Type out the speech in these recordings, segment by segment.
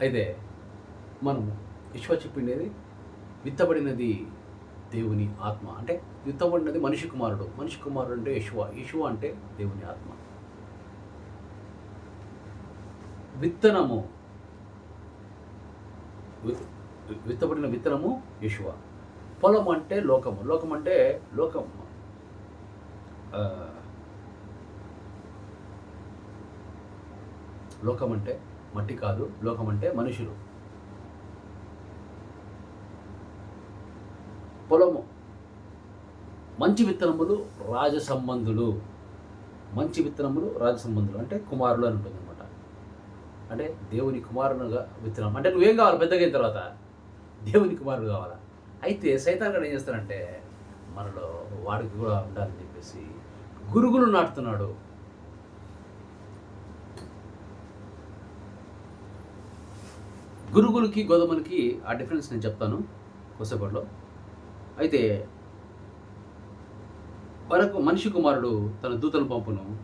అయితే మనం విశ్వ చెప్పిండేది విత్తబడినది దేవుని ఆత్మ. అంటే విత్తబడినది మనిషి కుమారుడు. మనిషి కుమారుడు అంటే యశువ యశువ అంటే దేవుని ఆత్మ. విత్తనము. విత్తబడిన విత్తనము యశువ పొలం అంటే లోకము. లోకం అంటే లోకం. లోకం అంటే మట్టి కాదు లోకం అంటే మనుషులు. పొలము. మంచి విత్తనములు రాజ సంబంధులు మంచి విత్తనములు రాజ సంబంధులు అంటే కుమారులు అని ఉంటుంది అనమాట అంటే దేవుని కుమారునిగా విత్తనం. అంటే నువ్వేం కావాలి? పెద్దగా అయిన తర్వాత దేవుని కుమారుడు కావాలా? అయితే సైతాన్ గడు ఏం చేస్తారంటే మనలో వాడికి కూడా ఉండాలని చెప్పేసి గురుగులు నాటుతున్నాడు. గురుగులకి గోధుమలకి ఆ డిఫరెన్స్ నేను చెప్తాను కొద్దిసేపట్లో. అయితే వరకు మనిషి కుమారుడు తన దూతల పంపును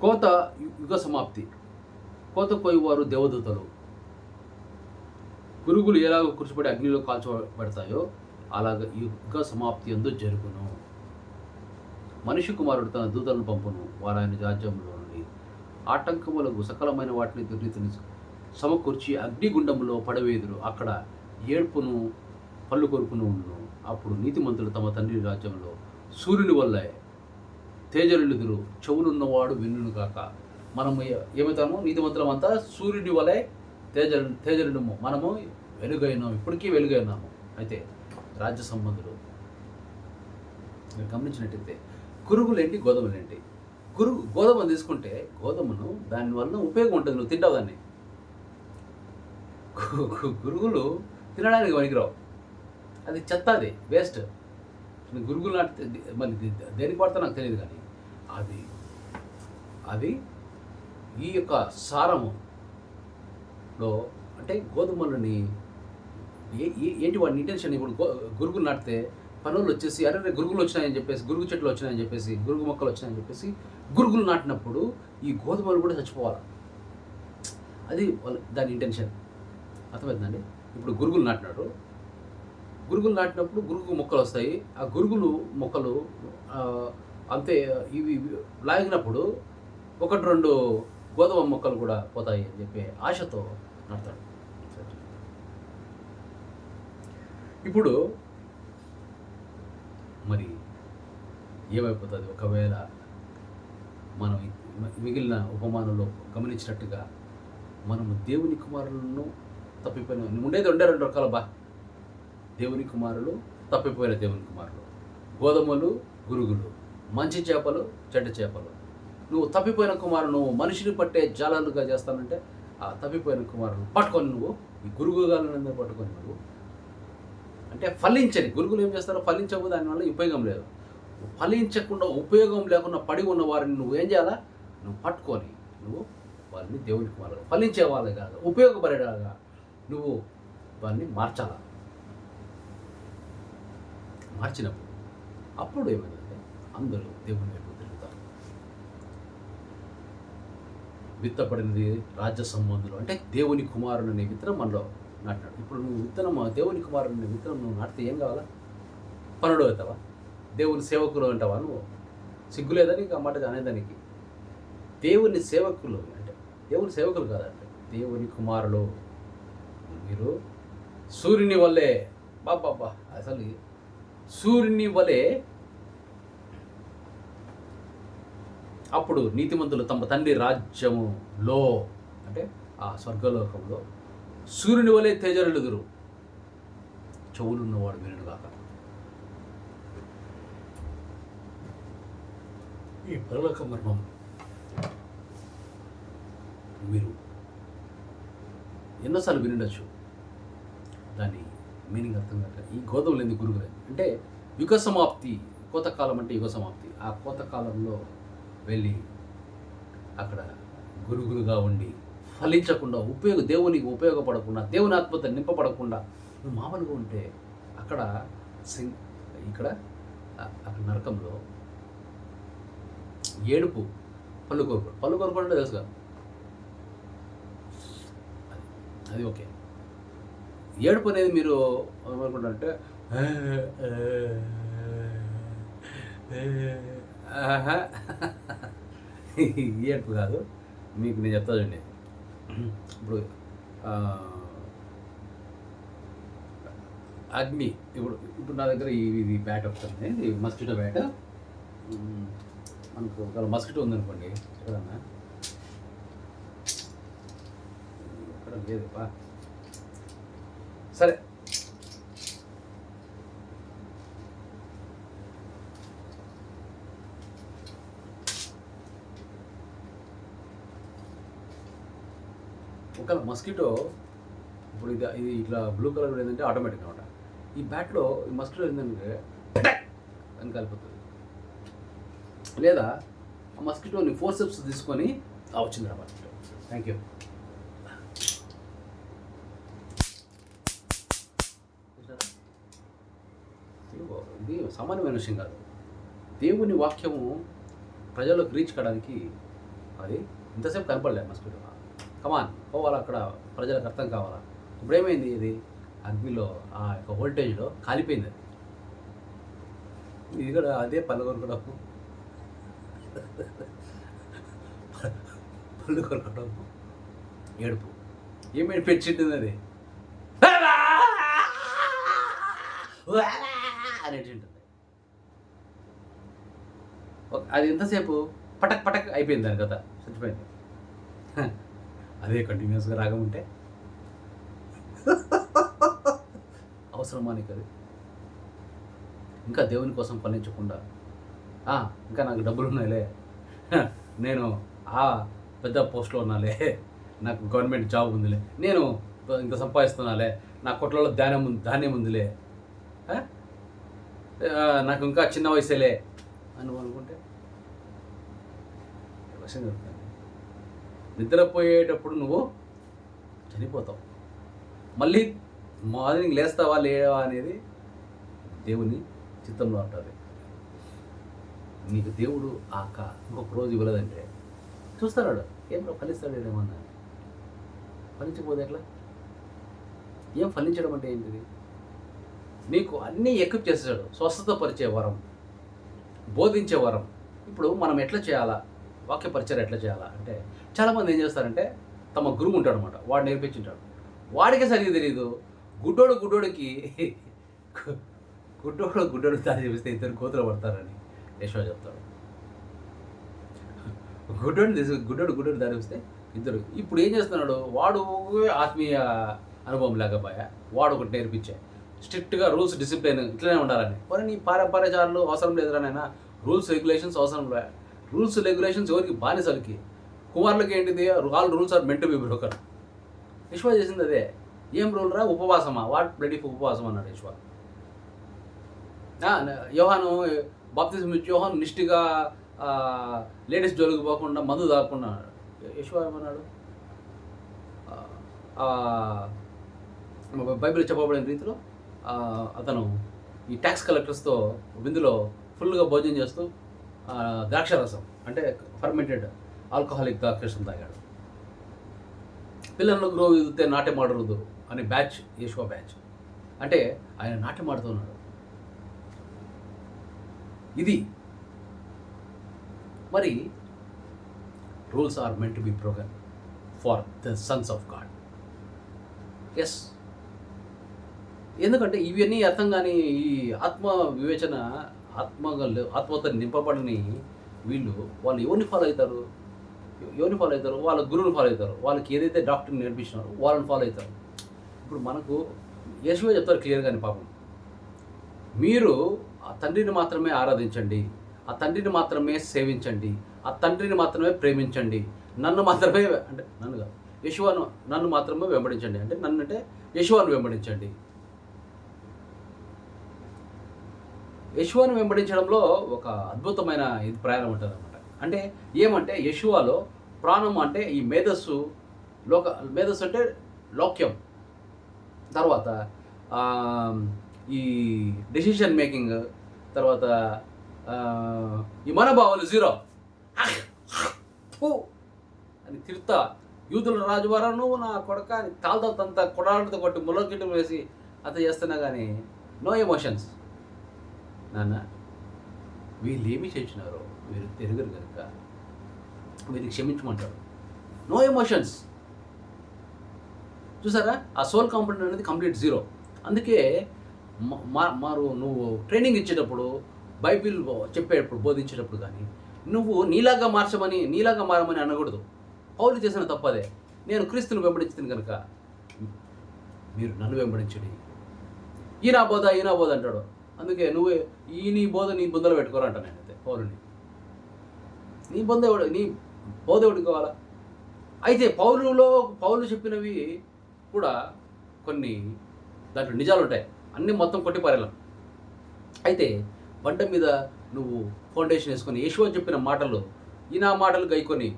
కోత యుగ సమాప్తి. కోత కోయువారు దేవదూతలు. గురుగులు ఎలాగ కురిసిపడి అగ్నిలో కాల్చబడతాయో అలాగ యుగ సమాప్తి ఎందు జరుగును. మనిషి కుమారుడు తన దూతలను పంపును వారు ఆయన రాజ్యంలో. ఆటంకములకు సకలమైన వాటిని దుర్నీతిని సమకూర్చి అగ్నిగుండములో పడవేదురు. అక్కడ ఏడ్పును పళ్ళు కొరుకును ఉండును. అప్పుడు నీతిమంతులు తమ తండ్రి రాజ్యంలో సూర్యుని వల్లే తేజరులుదురు చెవులున్నవాడు విన్నును కాక మనము ఏమవుతాము? నీతిమంతులం అంతా సూర్యుని వలె తేజ తేజరుడము మనము వెలుగైనాము. ఇప్పటికీ వెలుగైనాము. అయితే రాజ్య సంబంధులు గమనించినట్టయితే కురుగులేంటి గోధుమలేంటి? గురు గోధుమ తీసుకుంటే గోధుమను దానివల్ల ఉపయోగం ఉంటుంది నువ్వు తింటావు దాన్ని. గురుగులు తినడానికి పనికిరావు. అది చెత్త అది వేస్ట్ గురుగులు నాటితే మరి దేనికి వాడతా నాకు తెలియదు కానీ అది అది ఈ యొక్క సారములో అంటే గోధుమలని ఏ- ఏంటి వాడిని ఇంటెన్షన్ ఇప్పుడు గురుగులు నాటితే పనులు వచ్చేసి అరే గురుగులు వచ్చినాయని చెప్పేసి గురుగు చెట్లు వచ్చినాయని చెప్పేసి గురుగు మొక్కలు వచ్చినాయని చెప్పేసి గురుగులు నాటినప్పుడు ఈ గోధుమలు కూడా చచ్చిపోవాలి. అది వాళ్ళ దాని ఇంటెన్షన్ అర్థమవుతుందండి ఇప్పుడు గురుగులు నాటినాడు గురుగులు నాటినప్పుడు గురుగు మొక్కలు వస్తాయి. ఆ గురుగులు మొక్కలు అంతే ఇవి లాగినప్పుడు ఒకటి రెండు గోధుమ మొక్కలు కూడా పోతాయి అని చెప్పి ఆశతో నాటుతాడు ఇప్పుడు మరి ఏమైపోతుంది? ఒకవేళ మనం మిగిలిన ఉపమానంలో గమనించినట్టుగా మనము దేవుని కుమారులను తప్పిపోయిన ఉండేది ఉండే రెండు రకాల బా. దేవుని కుమారులు తప్పిపోయిన దేవుని కుమారులు. గోధుమలు గురుగులు. మంచి చేపలు చెడ్డ చేపలు. నువ్వు తప్పిపోయిన కుమారును నువ్వు మనిషిని పట్టే జాలాలుగా చేస్తానంటే ఆ తప్పిపోయిన కుమారులు పట్టుకొని నువ్వు ఈ గురుగుగాలను పట్టుకొని నువ్వు అంటే ఫలించని గురుగులు ఏం చేస్తారో ఫలించవు దానివల్ల ఉపయోగం లేదు. ఫలించకుండా ఉపయోగం లేకుండా పడి ఉన్న వారిని నువ్వు ఏం చేయాలా? నువ్వు పట్టుకొని నువ్వు వారిని దేవునికి కుమారులు ఫలించే వాళ్ళు కాదు ఉపయోగపడేలాగా నువ్వు వారిని మార్చాలా? మార్చినప్పుడు. అప్పుడు ఏమైందంటే అందరూ దేవుని వైపు తిరుగుతారు. విత్తపడినది రాజ్య సంబంధులు అంటే దేవుని కుమారుడు అనే విత్తనం మనలో నాటినాడు. ఇప్పుడు నువ్వు విత్తనం దేవుని కుమారుడు అనే విత్తనం నువ్వు నాటితే ఏం కావాలా? పనుడు అవుతావా? దేవుని సేవకులు అంటావా నువ్వు? సిగ్గులేదని ఆ మాట అనేదానికి దేవుని సేవకులు అంటే దేవుని సేవకులు కాదంటే దేవుని కుమారులు. మీరు సూర్యుని వల్లే బాబా అసలు సూర్యుని వలె అప్పుడు నీతిమంతులు తమ తండ్రి రాజ్యములో అంటే ఆ స్వర్గలోకంలో సూర్యుని వలె తేజరులుదురు. చెవులున్నవాడు మీరు కాక ఈ పరలోక మర్మం మీరు ఎన్నోసార్లు వినుండొచ్చు. దాని మీనింగ్ అర్థం కాక ఈ గోధుమలు ఎందుకు గురుగులేదు అంటే యుగ సమాప్తి కోతకాలం అంటే యుగ సమాప్తి ఆ కోతకాలంలో వెళ్ళి అక్కడ గురుగులుగా ఉండి ఫలించకుండా ఉపయోగ దేవునికి ఉపయోగపడకుండా దేవుని ఆత్మత నింపబడకుండా నువ్వు మామూలుగా ఉంటే అక్కడ సింగ్ ఇక్కడ అక్కడ నరకంలో ఏడుపు పళ్ళు కోరుకోడు పళ్ళు కోరుకోవడం అంటే తెలుసు కదా అది ఓకే. ఏడుపు అనేది మీరు ఏమనుకుంటారంటే ఏడుపు కాదు. మీకు నేను చెప్తా చూడండి. ఇప్పుడు అగ్ని. ఇప్పుడు ఇప్పుడు నా దగ్గర ఇది బ్యాట్ వస్తుంది ఇది మస్కిటో బ్యాట్ మనకు ఒకవేళ మస్కిటో ఉందనుకోండి ఎక్కడన్నా ఎక్కడ లేదుపా. సరే. ఒకవేళ మస్కిటో ఇప్పుడు ఇది ఇది ఇట్లా బ్లూ కలర్ ఏంటంటే ఆటోమేటిక్ అనమాట. ఈ బ్యాట్లో ఈ మస్కిటో ఏంటంటే అని కలిపోతుంది లేదా ఆ మస్కిటోని ఫోర్సెప్స్ తీసుకొని ఆ వచ్చింది అనమాట థ్యాంక్ యూ ఇది సామాన్యమైన విషయం కాదు. దేవుని వాక్యము ప్రజలకు రీచ్ కావడానికి అది ఇంతసేపు కనపడలేదు మస్కిటో. కమాన్ పోవాలి అక్కడ? ప్రజలకు అర్థం కావాలా? ఇప్పుడు ఏమైంది ఇది? అగ్నిలో ఆ యొక్క వోల్టేజ్లో కాలిపోయింది అది. ఇది కూడా అదే పళ్ళు పళ్ళు కొరకడం ఏడుపు. ఏం ఏడుపు అది? అనేటి ఉంటుంది అది ఎంతసేపు? పటక్ పటక్ అయిపోయింది దాని కథ. చచ్చిపోయింది. అదే కంటిన్యూస్గా రాగం ఉంటే అవసరమా నీకు అది? ఇంకా దేవుని కోసం ఫలించకుండా ఇంకా నాకు డబ్బులు ఉన్నాయిలే. నేను ఆ పెద్ద పోస్ట్లో ఉన్నాలే. నాకు గవర్నమెంట్ జాబ్ ఉందిలే. నేను ఇంత సంపాదిస్తున్నాలే. నా కొట్లలో ధాన్యం ఉంది ధాన్యం ఉందిలే. నాకు ఇంకా చిన్న వయసులే. అని అనుకుంటే? విషయం జరుగుతుంది నిద్రపోయేటప్పుడు నువ్వు చనిపోతావు. మళ్ళీ మార్నింగ్ లేస్తావా లేవా అనేది దేవుని చిత్తంలో ఉంటుంది నీకు దేవుడు ఆ క- ఇంకొక రోజు ఇవ్వలేదంటే చూస్తాడు ఏం ఫలిస్తాడు ఏమన్నా ఫలించకపోతే ఎట్లా? ఏం ఫలించడం అంటే ఏంటిది? నీకు అన్నీ ఎక్విప్ చేస్తాడు స్వస్థత పరిచే వరం బోధించే వరం. ఇప్పుడు మనం ఎట్లా చేయాలా? వాక్య పరిచయం ఎట్లా చేయాలా? అంటే చాలామంది ఏం చేస్తారంటే తమ గురువు ఉంటాడు అనమాట వాడు నేర్పించుంటాడు. వాడికే సరిగ్గా తెలియదు గుడ్డోడు గుడ్డోడికి గుడ్డోడు గుడ్డోడు దారి చూపిస్తే ఇద్దరు కోతులు పడతారని. యశో చెప్తాడు గుడ్డోడు తీసు గుడ్డోడు గుడ్డోడు దారి చూస్తే ఇద్దరు. ఇప్పుడు ఏం చేస్తున్నాడు? వాడు ఆత్మీయ అనుభవం లేకపోయా? వాడు ఒకటి నేర్పించే. స్ట్రిక్ట్గా రూల్స్ డిసిప్లిన్ ఇట్లనే ఉండాలని. మరి నీ పారపారచారులు అవసరం లేదురా రూల్స్ రెగ్యులేషన్స్ అవసరం లే రూల్స్ రెగ్యులేషన్స్ ఎవరికి? బానిసలకి. కుమారులకి ఏంటిది? All rules are meant be broken Vishwa చేసింది అదే. ఏం రూల్ రా? ఉపవాసమా? వాట్ బ్లడీ ఉపవాసం అన్నాడు విశ్వ యోహాను బాప్తిజం ఇచ్చి యోహాను లేడీస్ జోలికి పోకుండా మందు తాగకుండా యశ్వ ఏమన్నాడు? బైబిల్ చెప్పబడిన రీతిలో అతను ఈ ట్యాక్స్ కలెక్టర్స్తో విందులో ఫుల్గా భోజనం చేస్తూ ద్రాక్షరసం అంటే ఫర్మెంటెడ్ ఆల్కహాలిక్ ద్రాక్షరసం తాగాడు. పిల్లలను గ్రో ఇదితే నాట్యం ఆడరుదు అనే బ్యాచ్ యశ్వ బ్యాచ్ అంటే ఆయన నాట్యం ఆడుతున్నాడు ఇది. మరి rules are meant to be programme for the sons of God yes ఎందుకంటే ఇవన్నీ అర్థం కానీ ఈ ఆత్మ వివేచన ఆత్మ ఆత్మతో నింపబడని వీళ్ళు వాళ్ళు ఎవరిని ఫాలో అవుతారు? ఎవరిని ఫాలో అవుతారు? వాళ్ళ గురువుని ఫాలో అవుతారు? వాళ్ళకి ఏదైతే డాక్టర్ నేర్పించినారో వాళ్ళని ఫాలో అవుతారు. ఇప్పుడు మనకు యేసువే చెప్తారు క్లియర్గానే పాపం. మీరు ఆ తండ్రిని మాత్రమే ఆరాధించండి. ఆ తండ్రిని మాత్రమే సేవించండి. ఆ తండ్రిని మాత్రమే ప్రేమించండి. నన్ను మాత్రమే అంటే నన్ను కాదు. యశువాను నన్ను మాత్రమే వెంబడించండి. అంటే నన్ను అంటే యశువాను వెంబడించండి. యశువాను వెంబడించడంలో ఒక అద్భుతమైన ఇది ప్రయాణం ఉంటుంది అనమాట అంటే ఏమంటే యశువాలో ప్రాణం అంటే ఈ మేధస్సు లోక మేధస్సు అంటే లోక్యం. తర్వాత ఈ డెసిషన్ మేకింగ్ తర్వాత ఈ మనోభావాలు జీరో అని తిరుతా యూదుల రాజువారా నువ్వు నా కొడక అని కాలుతో అంత కొడాలతో కొట్టి ముళ్ళకిట్టు వేసి అంత చేస్తున్నా కానీ నో ఎమోషన్స్ నాన్న వీళ్ళు ఏమి చేసినారో వీరు తిరగరు కనుక వీరికి క్షమించమంటారు. నో ఎమోషన్స్ చూసారా? ఆ సోల్ కాంపౌండ్ అనేది కంప్లీట్ జీరో అందుకే మారు నువ్వు ట్రైనింగ్ ఇచ్చేటప్పుడు బైబిల్ చెప్పేటప్పుడు బోధించేటప్పుడు కానీ నువ్వు నీలాగా మార్చమని నీలాగా మారమని అనకూడదు. పౌలు చేసిన తప్పదే. నేను క్రీస్తుని వెంబడించింది కనుక మీరు నన్ను వెంబడించండి. ఈ నా బోధ ఈ నా బోధ అంటాడు. అందుకే నువ్వు ఈ నీ బోధ నీ బుద్ధలో పెట్టుకోరంట నేనైతే పౌరుని నీ బొంద నీ బోధ కావాలా? అయితే పౌరులో పౌరులు చెప్పినవి కూడా కొన్ని దాంట్లో నిజాలు ఉంటాయి. అన్నీ మొత్తం కొట్టిపారేలా అయితే బండ మీద నువ్వు ఫౌండేషన్ వేసుకొని యశ్వ చెప్పిన మాటలు ఈ నా మాటలు గైకొని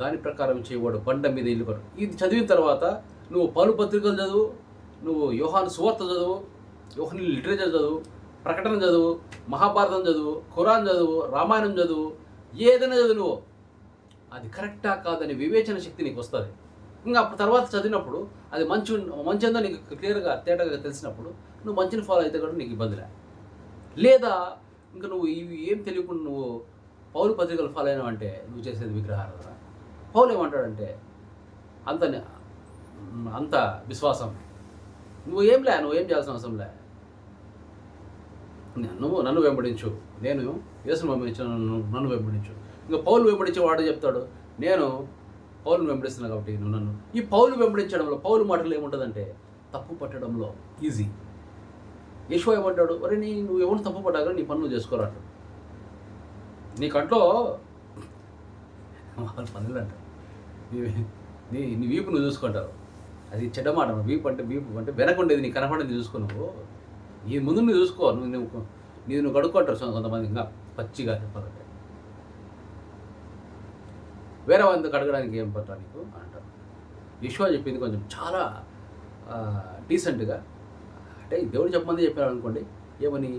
దాని ప్రకారం చేయవాడు బండ మీద ఇల్లు ఇది చదివిన తర్వాత నువ్వు పలు పత్రికలు చదువు నువ్వు యోహాను సువార్త చదువు యోహాని లిటరేచర్ చదువు ప్రకటన చదువు మహాభారతం చదువు ఖురాన్ చదువు రామాయణం చదువు ఏదైనా చదువు నువ్వు. అది కరెక్టా కాదని వివేచన శక్తి నీకు వస్తుంది. ఇంకా అప్పుడు తర్వాత చదివినప్పుడు అది మంచి మంచి నీకు క్లియర్గా తేటగా తెలిసినప్పుడు నువ్వు మంచిని ఫాలో అయితే కూడా నీకు ఇబ్బందిలే లేదా ఇంకా నువ్వు ఇవి ఏం తెలియకుండా నువ్వు పౌరు పత్రికలు ఫాలో అయినావంటే నువ్వు చేసేది విగ్రహారాధన పౌలు ఏమంటాడంటే అంత అంత విశ్వాసం. నువ్వు ఏం లే నువ్వు ఏం చేయాల్సిన అవసరం లే. నువ్వు నన్ను వెంబడించు. నేను యేసును వెంబడించు నన్ను నన్ను వెంబడించు. ఇంకా పౌలు వెంబడించే వాడు చెప్తాడు నేను పౌలును వెంబడిస్తున్నాను కాబట్టి నువ్వు నన్ను. ఈ పౌలు వెంబడించడంలో పౌలు మాటలు ఏముంటుందంటే తప్పు పట్టడంలో ఈజీ యశో ఏమంటాడు? అరే నీ నువ్వు ఎవరిని తప్పుపడ్డాక నీ పనులు చేసుకోరాడు నీ కంట్లో వాళ్ళ పనులు అంటారు నీ నీ నీ వీపు నువ్వు చూసుకుంటారు అది చెడ్డ మాట వీపు అంటే వీపు అంటే వెనకుండేది నీ కనపడేది చూసుకో నువ్వు. నీ ముందు నువ్వు చూసుకో. నువ్వు నువ్వు నీది నువ్వు కడుక్కుంటారు కొంతమంది ఇంకా పచ్చిగా చెప్పాలంటే. వేరే వాళ్ళకి అడగడానికి ఏం పట్టా నీకు? అంటారు. యశ్వ చెప్పింది కొంచెం చాలా డీసెంట్గా అంటే దేవుడు చెప్పమంది చెప్పారు అనుకోండి ఏమని?